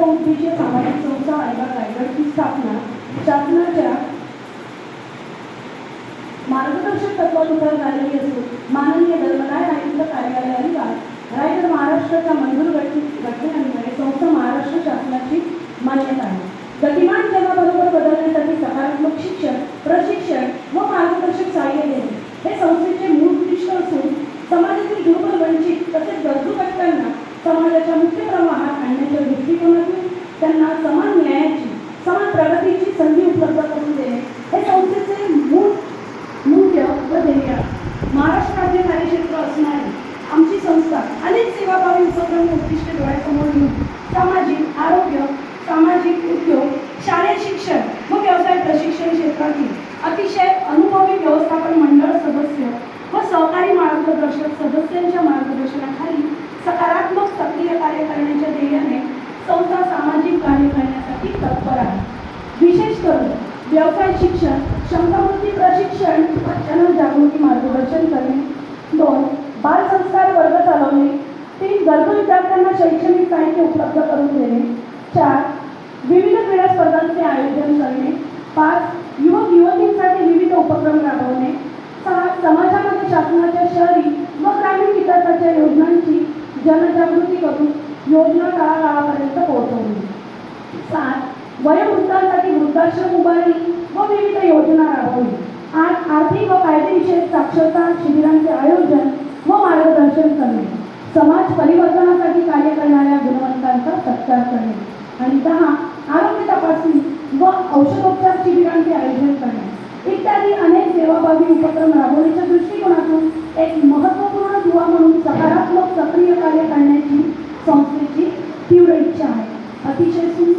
बहुउद्देशीय सामाजिक संस्था अलिबाग रायगडची स्थापना शासनाच्या मार्गदर्शक तत्वानुसार झालेली असून माननीय धर्मराय आयुक्त कार्यालय अलिबाग रायगड महाराष्ट्राच्या मंजूर घटने घटनेअन्वये संस्था महाराष्ट्र शासनाची मान्यता आहे. गतिमान जगाबरोबर बदलण्यासाठी सकारात्मक शिक्षण प्रशिक्षण व मार्गदर्शक सहाय्य देणे हे संस्थेचे मूळ उद्दिष्ट असून समाजातील दुर्बल वंचित तसेच गरजू घटकांना समाजाच्या मुख्य प्रमाणात करण्याच्या दृष्टिकोनातून त्यांना समान न्यायाची समान प्रगतीची संधी उपलब्ध करून देणे हे संस्थेचे मूळ मूल्य व ध्येय महाराष्ट्र राज्य कार्यक्षेत्र असणारी आमची संस्था अनेक सेवाभावी उपक्रम उद्दिष्ट डोळ्यासमोर घेऊन सामाजिक आरोग्य सामाजिक उद्योग शालेय शिक्षण व व्यवसाय प्रशिक्षण क्षेत्रातील अतिशय अनुभवी व्यवस्थापन मंडळ सदस्य व सहकारी मार्गदर्शक सदस्यांच्या मार्गदर्शनाखाली सकारात्मक सक्रिय कार्य करण्याच्या ध्येयाने संस्था सामाजिक कार्य करण्यासाठी तत्पर आहे विशेष करून व्यवसाय शिक्षण क्षमतावृत्ती प्रशिक्षण जनजागृती मार्गदर्शन करणे दोन बालसंस्कार वर्ग चालवणे तीन गरजू विद्यार्थ्यांना शैक्षणिक साहित्य उपलब्ध करून देणे चार विविध क्रीडा स्पर्धांचे आयोजन करणे पाच युवक युवतींसाठी विविध उपक्रम राबवणे सहा समाजामध्ये शासनाच्या शहरी व ग्रामीण विकासाच्या योजनांची जनजागृती करून योजना काळापर्यंत पोहोचवणे. सात वयोवृद्धांसाठी वृद्धाश्रम उभारणी व विविध योजना राबवणे आज आर्थिक व कायदेविषयक साक्षरता शिबिरांचे आयोजन व मार्गदर्शन करणे. समाज परिवर्तनासाठी कार्य करणाऱ्या गुणवंतांचा सत्कार करणे. आणि दहा आरोग्य तपासणी व औषधोपचार शिबिरांचे आयोजन करणे. इत्यादी अनेक सेवाभावी उपक्रम राबवण्याच्या दृष्टिकोनातून एक महत्त्वपूर्ण दुवा म्हणून सकारात्मक सक्रिय कार्य करण्याची संस्थेची तीव्र इच्छा आहे. अतिशय सुंदर